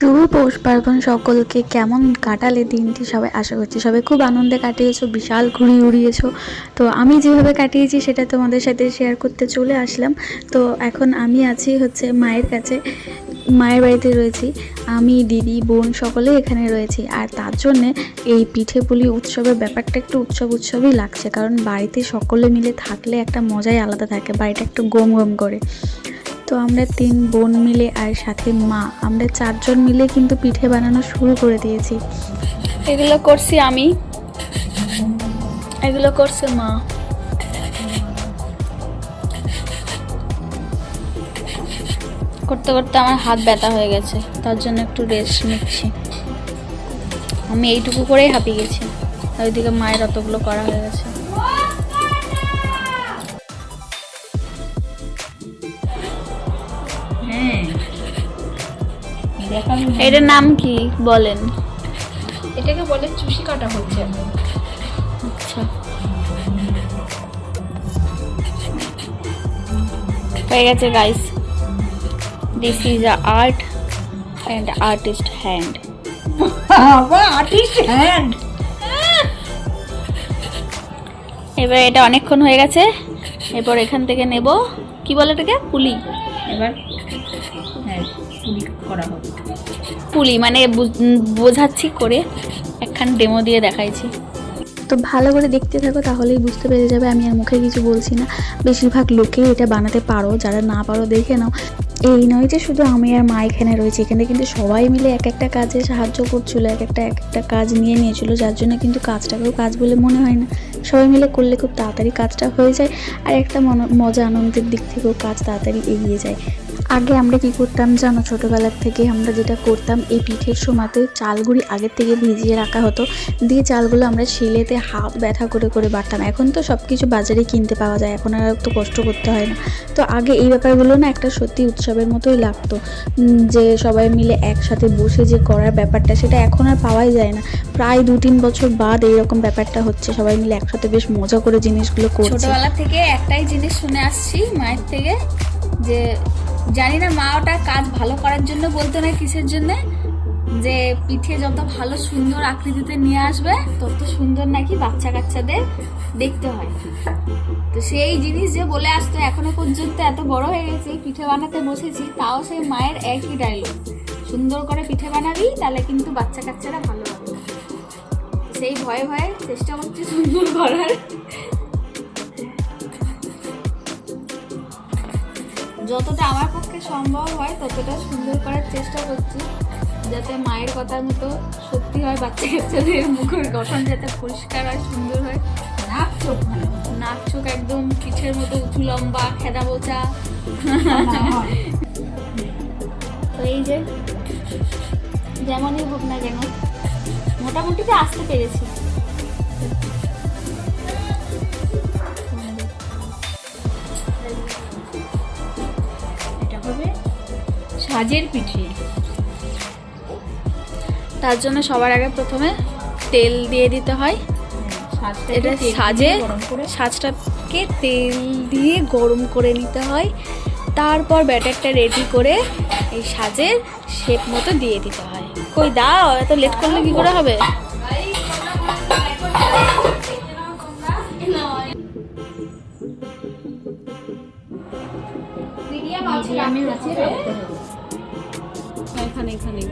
শুভ পৌষ পার্বণ সকলকে কেমন কাটালে দিনটি সবাই আশা করছি। সবাই খুব আনন্দে কাটিয়েছো, বিশাল ঘুড়ি উড়িয়েছো। তো আমি যেভাবে কাটিয়েছি সেটা তোমাদের সাথে শেয়ার করতে চলে আসলাম। তো এখন আমি আছি হচ্ছে মায়ের কাছে, মায়ের বাড়িতে রয়েছি। আমি, দিদি, বোন সকলে এখানে রয়েছি। আর তার জন্যে এই পিঠে পুলি উৎসবের ব্যাপারটা একটু উৎসব উৎসবই লাগছে। কারণ বাড়িতে সকলে মিলে থাকলে একটা মজাই আলাদা থাকে, বাড়িটা একটু গম গম করে। তো আমরা তিন বোন মিলে আর সাথে মা। আমরা চারজন মিলে কিন্তু পিঠে বানানো শুরু করে দিয়েছি। এগুলো করছি আমি। এগুলো করছে মা। করতে করতে আমার হাত ব্যথা হয়ে গেছে। তার জন্য একটু রেস্ট নিচ্ছি। আমি এইটুকু করেই হাঁপিয়ে গেছি। ওইদিকে মায়ের অতগুলো করা হয়ে গেছে। এটার নাম কি বলেন? এটাকে বলে চুষি কাটা হচ্ছে। আচ্ছা। হয়ে গেছে guys this is a art and artist hand artist hand এবার এটা অনেকক্ষণ হয়ে গেছে। এরপর এখান থেকে নেব। কি বলে এটাকে? পুলি। এবার হ্যাঁ পুলি করা হবে। পুলি মানে বুঝ- বোঝাচ্ছি করে একখান ডেমো দিয়ে দেখাইছি। তো ভালো করে দেখতে থাকো, তাহলেই বুঝতে পেরে যাবে, আমি আর মুখে কিছু বলছি না। বেশিরভাগ লোকেই এটা বানাতে পারো, যারা না পারো দেখে নাও। এই নয় যে শুধু আমি আর মা এখানে রয়েছে, এখানে কিন্তু সবাই মিলে এক একটা কাজে সাহায্য করছিল, এক একটা এক একটা কাজ নিয়ে নিয়েছিল, যার জন্য কিন্তু কাজটাকেও কাজ বলে মনে হয় না। সবাই মিলে করলে খুব তাড়াতাড়ি কাজটা হয়ে যায়, আর একটা মজা আনন্দের দিক থেকেও কাজ তাড়াতাড়ি এগিয়ে যায়। আগে আমরা কি করতাম জানো? ছোটোবেলার থেকে আমরা যেটা করতাম, এই পিঠের সময়তে চালগুড়ি আগের থেকে ভিজিয়ে রাখা হতো। দিয়ে চালগুলো আমরা শিলেতে হাত ব্যথা করে করে বাটতাম এখন তো সব কিছু বাজারে কিনতে পাওয়া যায়, এখন আর তো কষ্ট করতে হয় না। তো আগে এই ব্যাপারগুলো না একটা সত্যি উৎসবের মতোই লাগতো। যে সবাই মিলে একসাথে বসে যে করার ব্যাপারটা, সেটা এখন আর পাওয়াই যায় না। প্রায় দু তিন বছর বাদ এইরকম ব্যাপারটা হচ্ছে। সবাই মিলে একসাথে বেশ মজা করে জিনিসগুলো করছে। ছোটবেলা থেকে একটাই জিনিস শুনে আসছি, মায়ের থেকে, যে জানি না মা ওটা কাজ ভালো করার জন্য বলতো না কিসের জন্য? যে পিঠে যত ভালো সুন্দর আকৃতিতে নিয়ে আসবে, তত সুন্দর নাকি বাচ্চা কাচ্চাদের দেখতে হয়। তো সেই জিনিস যে বলে আসতো, এখনও পর্যন্ত এত বড় হয়ে গেছে, পিঠে বানাতে বসেছি, তাও সেই মায়ের একই ডায়লগ সুন্দর করে পিঠে বানাবি, তাহলে কিন্তু বাচ্চা কাচ্চারা ভালো হবে। সেই ভয়ে ভয়ে চেষ্টা করছি সুন্দর করার। যতটা আমার পক্ষে সম্ভব হয়, ততটা সুন্দর করার চেষ্টা করছি, যাতে মায়ের কথার মতো সত্যি হয় বাচ্চা কাচ্চাদের মুখের গঠন যাতে পরিষ্কার হয়, সুন্দর হয়। নাক চোখ নাক চোখ একদম পিঠের মতো উঁচু, লম্বা, খেদা বোচা তো এই যে, যেমনই হোক না কেন, মোটামুটি তো আসতে পেরেছি। সাজের পিঠে। তার জন্য সবার আগে প্রথমে তেল দিয়ে দিতে হয়। এটা সাজে সাজটাকে তেল দিয়ে গরম করে নিতে হয়। তারপর ব্যাটারটা রেডি করে এই সাজের শেপ মতো দিয়ে দিতে হয়। কই দাও এত লেট করলে কি করে হবে? মিডিয়ামে আছে এখানে এখানে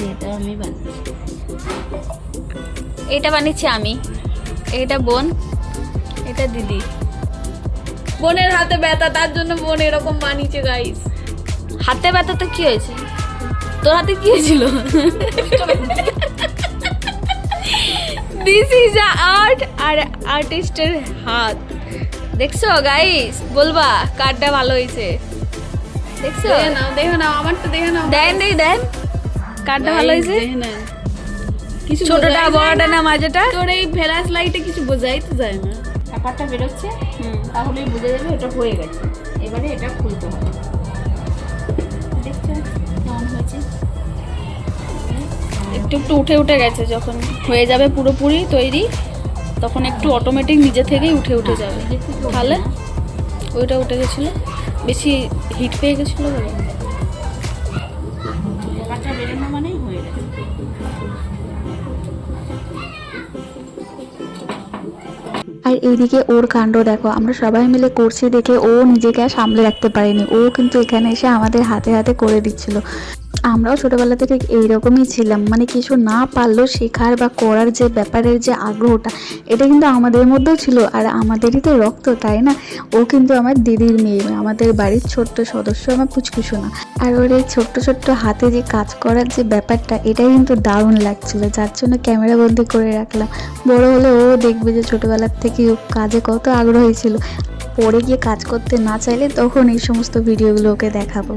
যেটা আমি বানাচ্ছি। এটা বানিয়েছি আমি। এটা বোন এটা দিদি। বোনের হাতে ব্যথা তার জন্য বোন এরকম বানিয়েছে গাইস হাতে ব্যথা তো কি হয়েছে? তোর হাতে কি হয়েছিল? দিস ইজ আর্ট আর আর্টিস্টের হাত। দেখছ গাইস বলবা কারটা ভালো হয়েছে? দেখছ নাও দেখে নাও আমারটা দেখে নাও দেন দেই দেন কারটা ভালো হয়েছে কিছু ছোটটা বড়টা না। না মাঝেটা তোর এই ফ্ল্যাশ লাইটে কিছু বোঝাই তো যায় না ব্যাপারটা বেরোচ্ছে তাহলেই বোঝা যাবে এটা হয়ে গেছে এবারে এটা খুলতে হবে দেখছ কেমন হয়েছে একটু একটু উঠে উঠে গেছে যখন হয়ে যাবে পুরোপুরি তৈরি তখন একটু অটোমেটিক নিজে থেকেই উঠে উঠে যাবে তাহলে ওইটা উঠে গেছিল বেশি হিট পেয়ে গেছিল বলে ব্যাপারটা বেরোনো মানেই হয়ে গেছে। আর এইদিকে ওর কাণ্ড দেখো আমরা সবাই মিলে করছি দেখে ও নিজেকে সামলে রাখতে পারেনি। ও কিন্তু এখানে এসে আমাদের হাতে হাতে করে দিচ্ছিল। আমরাও ছোটোবেলা থেকে এইরকমই ছিলাম। মানে কিছু না পারলেও শেখার বা করার যে ব্যাপারের যে আগ্রহটা, এটা কিন্তু আমাদের মধ্যেও ছিল। আর আমাদেরই তো রক্ত, তাই না? ও কিন্তু আমার দিদির মেয়ে, আমাদের বাড়ির ছোট্ট সদস্য আমার পুচকুসো না আর ওর এই ছোট্ট ছোট্ট হাতে যে কাজ করার যে ব্যাপারটা, এটাই কিন্তু দারুণ লাগছিল। যার জন্য ক্যামেরা বন্দি করে রাখলাম। বড় হলে ও দেখবে যে ছোটোবেলার থেকে কাজে কত আগ্রহী ছিল। পরে গিয়ে কাজ করতে না চাইলে তখন এই সমস্ত ভিডিওগুলো ওকে দেখাবো।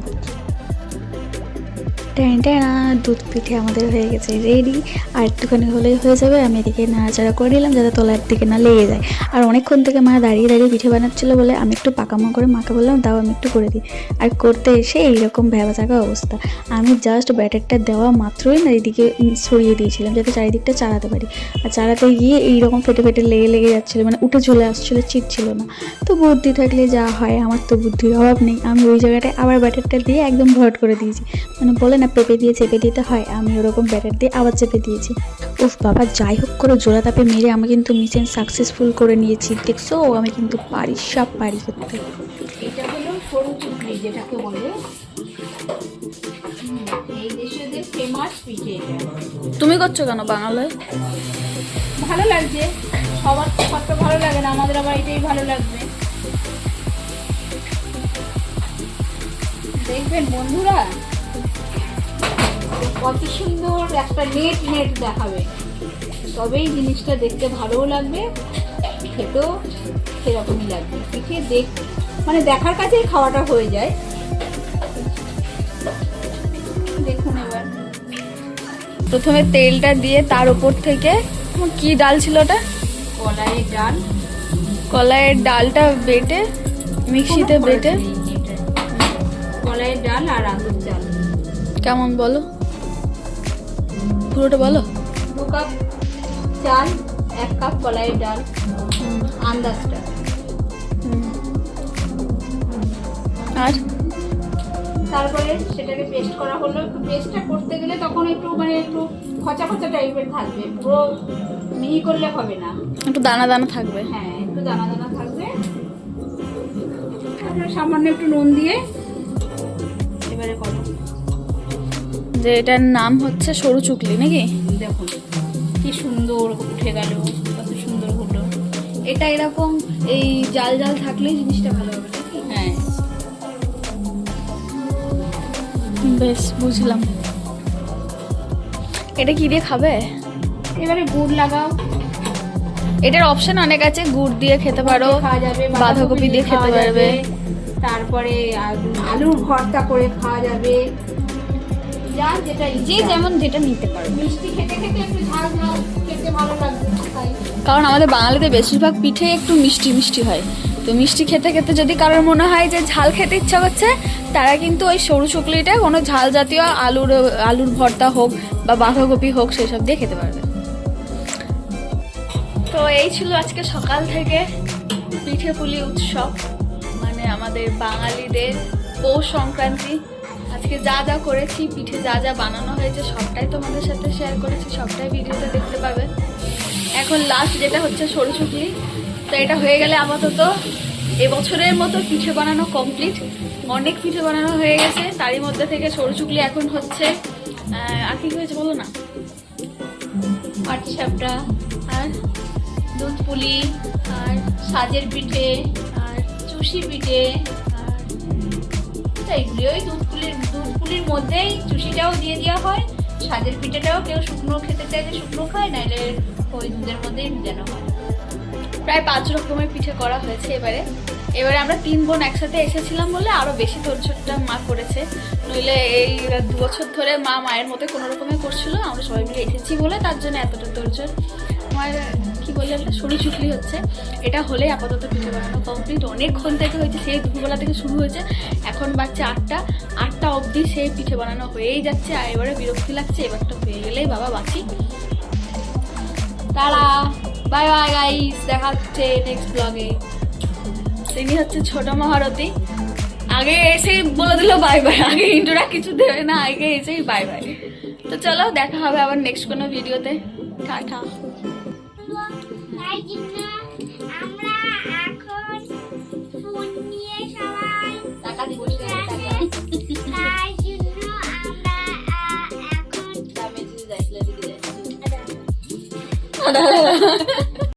দুধ পিঠে আমাদের হয়ে গেছে রেডি আর একটুখানি হলেই হয়ে যাবে, আমি এদিকে নাড়াচাড়া করে নিলাম যাতে তলার দিকে না লেগে যায়। আর অনেকক্ষণ থেকে মা দাঁড়িয়ে দাঁড়িয়ে পিঠে বানাচ্ছিলো বলে আমি একটু পাকামো করে মাকে বললাম, দাও, আমি একটু করে দিই। আর করতে এসে এইরকম ভেবা থাকা অবস্থা। আমি জাস্ট ব্যাটারটা দেওয়া মাত্রই না, এদিকে ছড়িয়ে দিয়েছিলাম যাতে চারিদিকটা চালাতে পারি। আর চালাতে গিয়ে এইরকম ফেটে ফেটে লেগে লেগে যাচ্ছিল মানে উঠে চলে আসছিল ছিল না। তো বুদ্ধি থাকলে যা হয়, আমার তো বুদ্ধির অভাব নেই। আমি ওই জায়গাটায় আবার ব্যাটারটা দিয়ে একদম ভরাট করে দিয়েছি। মানে বলে না পেঁপে দিয়ে চেপে দিতে হয়। আমি ওরকম ব্যাটার দিয়ে আবার চেপে দিয়েছি। উফ বাবা যাই হোক করে জোড়া তাপে মেরে আমি কিন্তু মিশন সাকসেসফুল করে নিয়েছি। দেখছ? আমি কিন্তু পারি সব পারি করতে। এটা হলো সরু চুকলি যেটাকে বলে এই দেশেদের ফেমাস পিঠে তুমি করছ কেন বাঙালে ভালো লাগছে। সবার তো সবটা ভালো লাগে না আমাদের আবার এটাই ভালো লাগবে। দেখবেন বন্ধুরা কত সুন্দর একটা নেট নেট দেখাবে। তবেই জিনিসটা দেখতে ভালোও লাগবে খেতেও সেরকমই লাগবে। পিঠে দেখ মানে দেখার কাছেই খাওয়াটা হয়ে যায়। দেখুন এবার। প্রথমে তেলটা দিয়ে তার উপর থেকে কি ডাল ছিল ওটা? কলাইয়ের ডাল। কলাইয়ের ডালটা বেটে মিক্সিতে বেটে। কলাইয়ের ডাল আর আলুর ডাল। কেমন বলো? পুরোটা বলো? দু কাপ চাল এক কাপ কলাইয়ের ডাল আন্দাজটা। আর? তারপরে সেটাকে পেস্ট করা হলো। একটু পেস্টটা করতে গেলে তখন একটু মানে একটু খচা খচা টাইপের থাকবে। পুরো মিহি করলে হবে না। একটু দানা দানা থাকবে। হ্যাঁ একটু দানা দানা থাকবে। সামান্য একটু নুন দিয়ে এবারে করো যে এটার নাম হচ্ছে সরু চুকলি নাকি? দেখুন কি সুন্দর উঠে গেল কত সুন্দর হলো। এটা এরকম এই জাল জাল থাকলেই জিনিসটা ভালো হবে হ্যাঁ। বেশ বুঝলাম। এটা কি দিয়ে খাবে? এবারে গুড় লাগাও। এটার অপশন অনেক আছে গুড় দিয়ে খেতে পারো খাওয়া যাবে বাঁধাকপি দিয়ে খেতে পারবে। তারপরে আলুর ভর্তা করে খাওয়া যাবে। যার যেটা যে যেমন যেটা নিতে পারবে। মিষ্টি খেতে খেতে একটু ঝাল ঝাল খেতে ভালো লাগবে কারণ আমাদের বাঙালিদের বেশিরভাগ পিঠে একটু মিষ্টি মিষ্টি হয়। তো মিষ্টি খেতে খেতে যদি কারোর মনে হয় যে ঝাল খেতে ইচ্ছা করছে তারা কিন্তু ওই সরু চুকলিটা কোনো ঝাল জাতীয় আলুর আলুর ভর্তা হোক বা বাঁধাকপি হোক সেসব দিয়ে খেতে পারবে। তো এই ছিল আজকে সকাল থেকে পিঠে পুলি উৎসব। মানে আমাদের বাঙালিদের পৌষ সংক্রান্তি। আজকে যা যা করেছি, পিঠে যা যা বানানো হয়েছে, সবটাই তোমাদের সাথে শেয়ার করেছি, সবটাই ভিডিওতে দেখতে পাবে। এখন লাস্ট যেটা হচ্ছে সরু চুকলি, তো এটা হয়ে গেলে আপাতত এবছরের মতো পিঠে বানানো কমপ্লিট অনেক পিঠে বানানো হয়ে গেছে, তারই মধ্যে থেকে সরু চুকলি এখন হচ্ছে আর কি হয়েছে বলো না? পাটিসাপটা আর দুধ পুলি, আর সাজের পিঠে, আর চুষি পিঠে এইগুলি ওই দুধ পুলির দুধ পুলির মধ্যেই চুষিটাও দিয়ে দেওয়া হয়। সাজের পিঠেটাও কেউ শুকনো খেতে চাইলে শুকনো খায়, নাইলে ওই দুধের মধ্যেই ভিজানো হয়। প্রায় পাঁচ রকমের পিঠে করা হয়েছে এবারে। এবারে আমরা তিন বোন একসাথে এসেছিলাম বলে আরও বেশি তোরছোটটা মা করেছে। নইলে এই দু বছর ধরে মা মায়ের মতো কোনো রকমের করছিল, আমরা সবাই মিলে এসেছি বলে তার জন্য এতটা তোরছোট আমার কি বললে একটা সরু চুকলি হচ্ছে। এটা হলে আপাতত পিঠে বানানো কমপ্লিট অনেকক্ষণ থেকে হয়েছে, সেই দুপুরবেলা থেকে শুরু হয়েছে। এখন বাচ্চা আটটা। আটটা অবধি সেই পিঠে বানানো হয়েই যাচ্ছে। আর এবারে বিরক্তি লাগছে, এবারটা হয়ে গেলেই বাবা বাঁচি। তারা! বাই বাই গাইস দেখা হচ্ছে নেক্সট ব্লগে তিনি হচ্ছে ছোট মহারথী। আগে এসেই বলে দিল বাই বাই আগে ইন্টোরা কিছু দেবে না, আগে এসেই বাই বাই তো চলো, দেখা হবে আবার নেক্সট কোনো ভিডিওতে টাটা তাই জন্য আমরা এখন